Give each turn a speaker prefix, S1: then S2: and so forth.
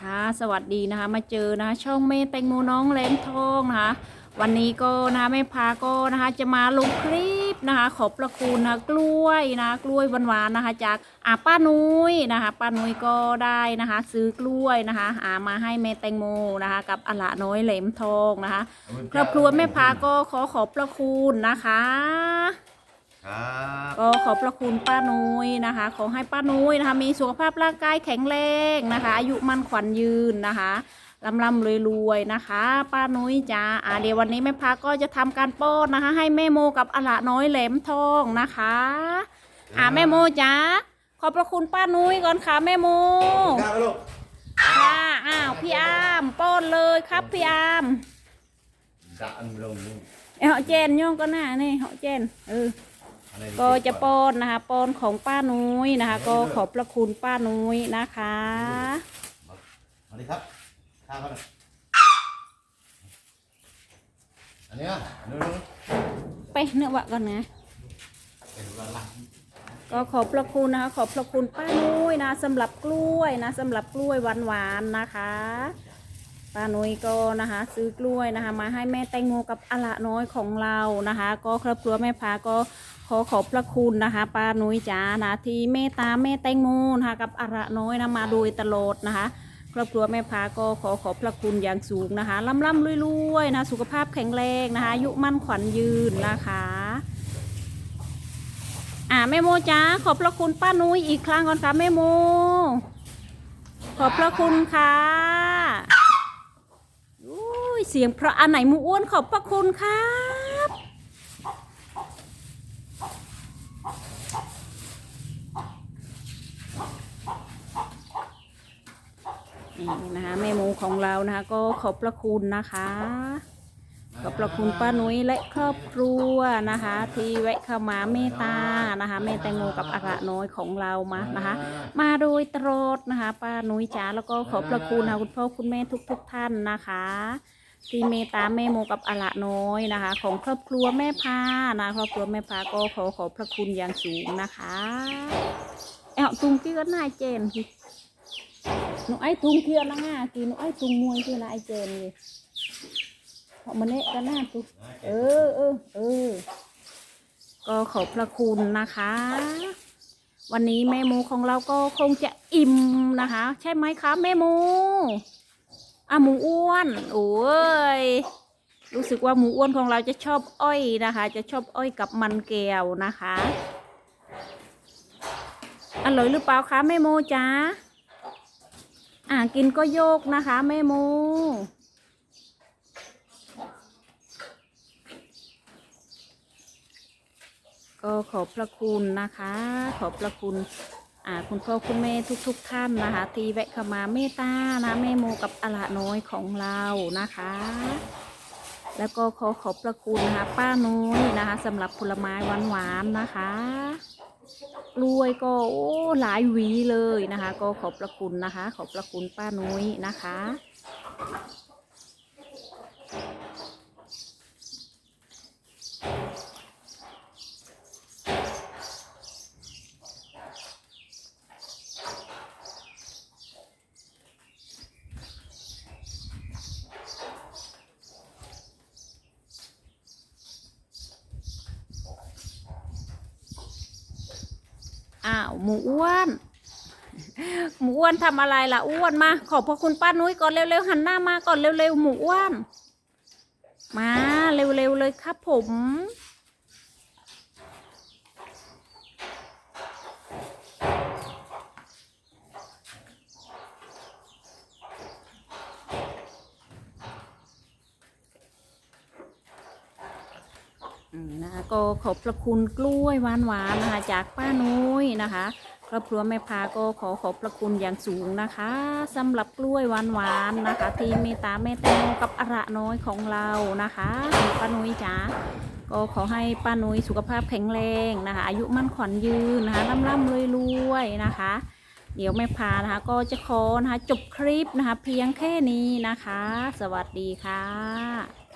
S1: ค่ะ สวัสดีนะคะ มาเจอนะคะช่องเมย์แตงโมน้องแหลมทองนะคะ วันนี้ก็นะคะแม่พาก็นะคะจะมาลงคลิปนะคะ ขอบประคุณนะกล้วยนะกล้วยหวานๆนะคะ จากอาป้านุ้ยนะคะป้านุ้ยก็ได้นะคะ ซื้อกล้วยนะคะอามาให้แม่แตงโมนะคะ กับอละน้อยแหลมทองนะคะครอบครัวแม่พาก็ขอขอบพระคุณนะคะ
S2: ครับ
S1: ก็ขอบพระคุณป้านุ้ยนะคะ ขอให้ป้านุ้ยนะคะ มีสุขภาพร่างกายแข็งแรงนะคะ อายุมั่นขวัญยืนนะคะลำลำรวยรวยๆนะคะ ป้านุ้ยจ้าอ่าเดี๋ยววันนี้แม่พักก็จะทำการป้อนนะคะ ให้แม่โมกับอละน้อยแหลมทองนะคะอ่าแม่โมจ้าขอบพระคุณป้านุ้ยก่อนค่ะแม่โม
S2: ครับลูก
S1: ค่ะอ้าวพี่อามป้อนเลยครับพี่อาม
S2: ดักอันลงนี่
S1: เอ้าเจนโย่องก็หน้านี่เหาะเจนเออ
S2: อะไร
S1: ก็จะป้อนนะคะป้อนของป้านุ้ยนะคะ ก็ขอบพระคุณป้านุ้ยนะคะ
S2: สวัสดีครับข้าวเขาหน่อยอันเนี้ยอันนู้น
S1: ไปเนื้อวะก่อนนะ
S2: เป็นวันละ
S1: ก็ขอบพระคุณนะคะ ขอบพระคุณป้านุ้ยนะสำหรับกล้วยนะสำหรับกล้วยหวานๆนะคะ ป้านุ้ยก็นะคะซื้อกล้วยนะคะ มาให้แม่แตงโมกับอละน้อยของเรานะคะ ก็ครอบครัวแม่พาก็ขอขอบพระคุณนะคะป้านุ้ยจ๋านะที่เมตตาแม่แตงโมนะคะกับอละน้อยนะมาโดยตลอดนะคะ ครอบครัวแม่พาก็ขอขอบพระคุณอย่างสูงนะคะร่ำร่ำรวยๆนะสุขภาพแข็งแรงนะคะอายุมั่นขวัญยืนนะคะอ่าแม่โมจ้าขอบพระคุณป้านุ้ยอีกครั้งก่อนค่ะแม่โม ขอบพระคุณค่ะ ยเสียงเพราะอันไหนหมูอ้วนขอบพระคุณครับนี่นะคะแม่โมของเรานะคะก็ขอบพระคุณนะคะขอบพระคุณป้านุ้ยและครอบครัวนะคะ ที่แวะเข้ามาเมตตานะคะแม่แตงโมกับอาระน้อยของเรามานะคะ มาโดยตลอดนะคะ ป้านุ้ยจ๋าแล้วก็ขอบพระคุณนะคุณพ่อคุณแม่ทุก ๆทท่านนะคะ ที่เมตตาแม่โมกับอาระน้อยนะคะ ของครอบครัวแม่พานะ ครอบครัวแม่พาก็ขอขอบพระคุณอย่างสูงนะคะเอ้าตุงกี้ก็น่าเจนสิหนูไอ้ตุงเคียนะง่ากีหนูไอ้ตุงมวยที่นะไอ้เจนเลยเพราะมันเนะก็น่าตุเออเออเออก็ขอบพระคุณนะคะ วันนี้แม่หมูของเราก็คงจะอิ่มนะคะ ใช่ไหมคะแม่หมู อะหมูอ้วน โอ้ย รู้สึกว่าหมูอ้วนของเราจะชอบอ้อยนะคะ จะชอบอ้อยกับมันแก้วนะคะ อร่อยหรือเปล่าคะแม่โมจ้าอ่ากินก็โยกนะคะแม่โมก็ขอบพระคุณนะคะ ขอบพระคุณ คุณพ่อคุณแม่ทุกๆทท่านนะคะ ที่แวะเข้ามาเมตตานะแม่โมกับอละน้อยของเรานะคะ แล้วก็ขอขอบพระคุณนะคะ ป้าน้อยนะคะสำหรับผลไม้หวานๆนะคะกล้วยก็โอ้หลายหวีเลยนะคะ ก็ขอบพระคุณนะคะ ขอบพระคุณป้าน้อยนะคะ อ้าวหมูอ้วนหมูอ้วนทำอะไรล่ะอ้วนมา ขอบพระคุณป้านุ้ยก่อนเร็วๆหันหน้ามาก่อนเร็วๆหมูอ้วน มาเร็วๆเลยครับผม นะคะก็ขอบพระคุณกล้วยหวานๆนะคะจากป้านุ้ยนะคะครอบครัวแม่พาก็ขอขอบพระคุณอย่างสูงนะคะสำหรับกล้วยหวานๆนะคะ ที่เมตตาแม่แตงโมกับอระน้อยของเรานะคะป้านุ้ยจ๋าก็ขอให้ป้านุ้ยสุขภาพแข็งแรงนะคะ อายุมั่นขวัญยืนนะคะร่ำร่ำรวยรวยนะคะ เดี๋ยวแม่พานะคะ ก็จะขอนะคะจบคลิปนะคะ เพียงแค่นี้นะคะ สวัสดีค่ะ